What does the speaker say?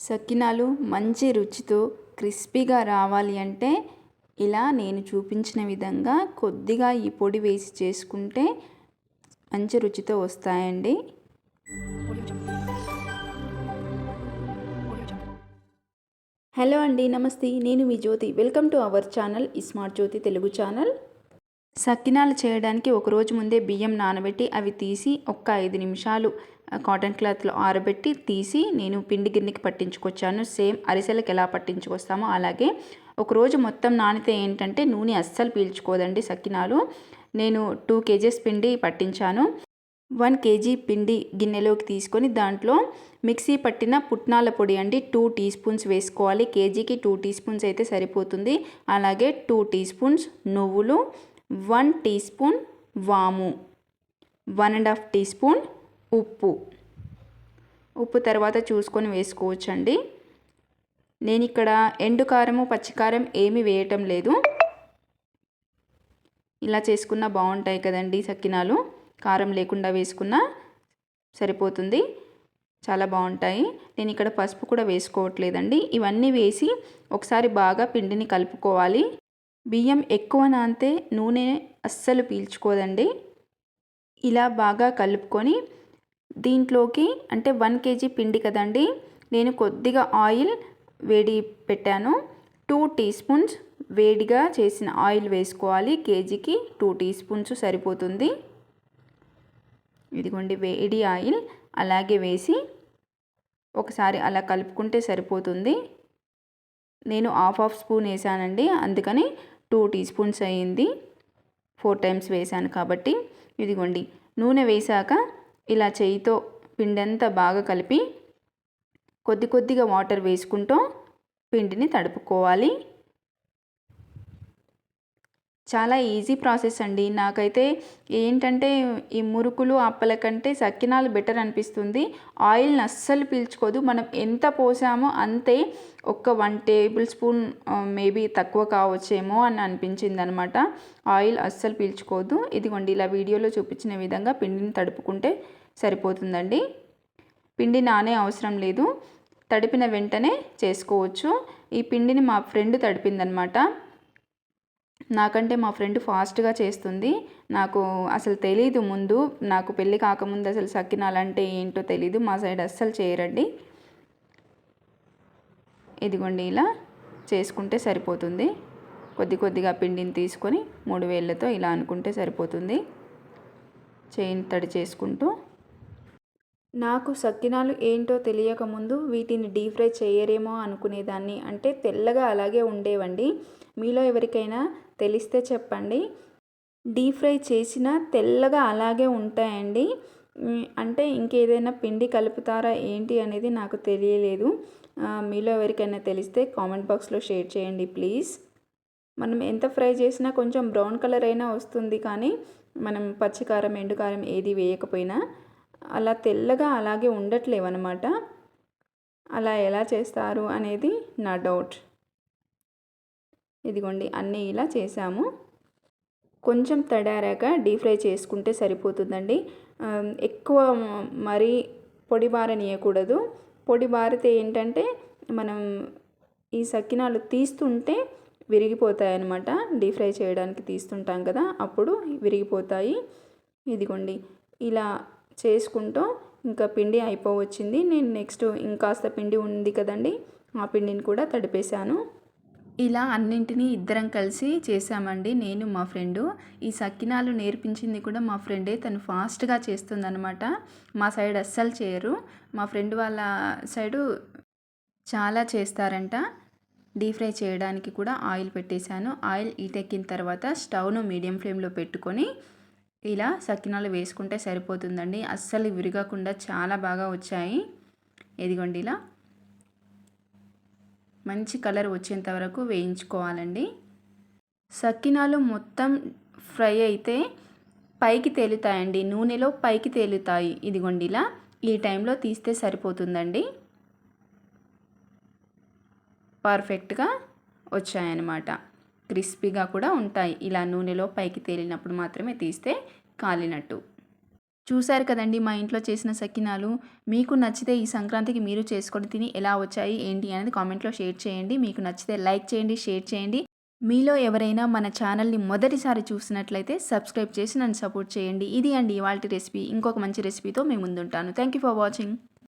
సకినాలు మంచి రుచితో క్రిస్పీగా రావాలి అంటే ఇలా నేను చూపించిన విధంగా కొద్దిగా ఈ పొడి వేసి చేసుకుంటే మంచి రుచితో వస్తాయండి. హలో అండి నమస్తే. నేను మీ Jyothi. Welcome to our channel smart Jyothi Telugu channel. సకినాలు చేయడానికి ఒక రోజు ముందే బియ్యం నానబెట్టి అవి తీసి ఒక్క ఐదు నిమిషాలు కాటన్ క్లాత్లో ఆరబెట్టి తీసి నేను పిండి గిన్నెకి పట్టించుకొచ్చాను. సేమ్ అరిసెలకు ఎలా పట్టించుకొస్తామో అలాగే ఒకరోజు మొత్తం నానితే ఏంటంటే నూనె అస్సలు పీల్చుకోదండి సకినాలు. నేను టూ కేజీస్ పిండి పట్టించాను. వన్ కేజీ పిండి గిన్నెలోకి తీసుకొని దాంట్లో మిక్సీ పట్టిన పుట్నాల పొడి అండి టూ టీ స్పూన్స్ వేసుకోవాలి. కేజీకి టూ టీ స్పూన్స్ అయితే సరిపోతుంది. అలాగే టూ టీ స్పూన్స్ నువ్వులు వన్ టీ స్పూన్ వాము one and half teaspoon ఉప్పు. ఉప్పు తర్వాత చూసుకొని వేసుకోవచ్చండి. నేను ఇక్కడ ఎండు కారము పచ్చికారం ఏమీ వేయటం లేదు. ఇలా చేసుకున్న బాగుంటాయి కదండి సక్కినాలు కారం లేకుండా వేసుకున్న సరిపోతుంది. చాలా బాగుంటాయి. నేను ఇక్కడ పసుపు కూడా వేసుకోవట్లేదండి. ఇవన్నీ వేసి ఒకసారి బాగా పిండిని కలుపుకోవాలి. బియ్యం ఎక్కువ నానితే నూనె అస్సలు పీల్చుకోదండి. ఇలా బాగా కలుపుకొని దీంట్లోకి అంటే వన్ కేజీ పిండి కదండి నేను కొద్దిగా ఆయిల్ వేడి పెట్టాను. టూ టీ స్పూన్స్ వేడిగా చేసిన ఆయిల్ వేసుకోవాలి. కేజీకి టూ టీ స్పూన్స్ సరిపోతుంది. ఇదిగోండి వేడి ఆయిల్ అలాగే వేసి ఒకసారి అలా కలుపుకుంటే సరిపోతుంది. నేను హాఫ్ హాఫ్ స్పూన్ వేసానండి అందుకని టూ టీ స్పూన్స్ అయ్యింది ఫోర్ టైమ్స్ వేసాను కాబట్టి. ఇదిగోండి నూనె వేసాక ఇలా చేయితో పిండంతా బాగా కలిపి కొద్ది కొద్దిగా వాటర్ వేసుకుంటూ పిండిని తడుపుకోవాలి. చాలా ఈజీ ప్రాసెస్ అండి. నాకైతే ఏంటంటే ఈ మురుకులు అప్పల కంటే సక్కినాలు బెటర్ అనిపిస్తుంది. ఆయిల్ని అస్సలు పీల్చుకోదు. మనం ఎంత పోసామో అంతే ఒక్క వన్ టేబుల్ స్పూన్ మేబీ తక్కువ కావచ్చేమో అని అనిపించింది అనమాట ఆయిల్ అస్సలు పీల్చుకోదు. ఇదిగోండి ఇలా వీడియోలో చూపించిన విధంగా పిండిని తడుపుకుంటే సరిపోతుందండి. పిండి నానే అవసరం లేదు. తడిపిన వెంటనే చేసుకోవచ్చు. ఈ పిండిని మా ఫ్రెండ్ తడిపిందనమాట. నాకంటే మా ఫ్రెండ్ ఫాస్ట్గా చేస్తుంది. నాకు అసలు తెలీదు ముందు. నాకు పెళ్ళి కాకముందు అసలు సక్కినాలంటే ఏంటో తెలీదు. మా సైడ్ అస్సలు చేయరండి. ఇదిగోండి ఇలా చేసుకుంటే సరిపోతుంది. కొద్ది కొద్దిగా పిండిని తీసుకొని మూడు వేళ్ళతో ఇలా అనుకుంటే సరిపోతుంది. చైన్ తడి చేసుకుంటూ నాకు సక్కినాలు ఏంటో తెలియకముందు వీటిని డీప్ ఫ్రై చేయరేమో అనుకునేదాన్ని. అంటే తెల్లగా అలాగే ఉండేవండి. మీలో ఎవరికైనా తెలిస్తే చెప్పండి. డీప్ ఫ్రై చేసిన తెల్లగా అలాగే ఉంటాయండి. అంటే ఇంకేదైనా పిండి కలుపుతారా ఏంటి అనేది నాకు తెలియలేదు. మీలో ఎవరికైనా తెలిస్తే కామెంట్ బాక్స్లో షేర్ చేయండి ప్లీజ్. మనం ఎంత ఫ్రై చేసినా కొంచెం బ్రౌన్ కలర్ అయినా వస్తుంది కానీ మనం పచ్చికారం ఎండుకారం ఏది వేయకపోయినా అలా తెల్లగా అలాగే ఉండట్లేవన్నమాట. అలా ఎలా చేస్తారు అనేది నా డౌట్. ఇదిగోండి అన్నీ ఇలా చేసాము కొంచెం తడారాక డీప్ ఫ్రై చేసుకుంటే సరిపోతుందండి. ఎక్కువ మరీ పొడి బారనీయకూడదు. పొడి బారితే ఏంటంటే మనం ఈ సకినాలు తీస్తుంటే విరిగిపోతాయి అన్నమాట డీప్ ఫ్రై చేయడానికి తీస్తుంటాం కదా అప్పుడు విరిగిపోతాయి. ఇదిగోండి ఇలా చేసుకుంటూ ఇంకా పిండి అయిపోవచ్చింది. నేను నెక్స్ట్ ఇంకాస్త పిండి ఉంది కదండి ఆ పిండిని కూడా తడిపేశాను. ఇలా అన్నింటినీ ఇద్దరం కలిసి చేసామండి నేను మా ఫ్రెండు. ఈ సకినాలు నేర్పించింది కూడా మా ఫ్రెండే. తను ఫాస్ట్గా చేస్తుందనమాట మా సైడ్ అస్సలు చేయరు. మా ఫ్రెండ్ వాళ్ళ సైడు చాలా చేస్తారంట. డీప్ ఫ్రై చేయడానికి కూడా ఆయిల్ పెట్టేశాను. ఆయిల్ ఈటెక్కిన తర్వాత స్టవ్ను మీడియం ఫ్లేమ్లో పెట్టుకొని ఇలా సకినాలు వేసుకుంటే సరిపోతుందండి. అస్సలు విరగకుండా చాలా బాగా వచ్చాయి. ఇదిగోండి ఇలా. మంచి కలర్ వచ్చేంత వరకు వేయించుకోవాలండి. సకినాలు మొత్తం ఫ్రై అయితే పైకి తేలుతాయండి. నూనెలో పైకి తేలుతాయి. ఇదిగోండి ఇలా. ఈ టైంలో తీస్తే సరిపోతుందండి. పర్ఫెక్ట్గా వచ్చాయన్నమాట. క్రిస్పీగా కూడా ఉంటాయి. ఇలా నూనెలో పైకి తేలినప్పుడు మాత్రమే తీస్తే కాలినట్టు. చూశారు కదండి మా ఇంట్లో చేసిన సకినాలు. మీకు నచ్చితే ఈ సంక్రాంతికి మీరు చేసుకొని తిని ఎలా వచ్చాయి ఏంటి అనేది కామెంట్లో షేర్ చేయండి. మీకు నచ్చితే లైక్ చేయండి షేర్ చేయండి. మీలో ఎవరైనా మన ఛానల్ని మొదటిసారి చూసినట్లయితే సబ్స్క్రైబ్ చేసి నన్ను సపోర్ట్ చేయండి. ఇది అండి ఇవాళ రెసిపీ. ఇంకొక మంచి రెసిపీతో మేము ముందుంటాను. Thank you for watching.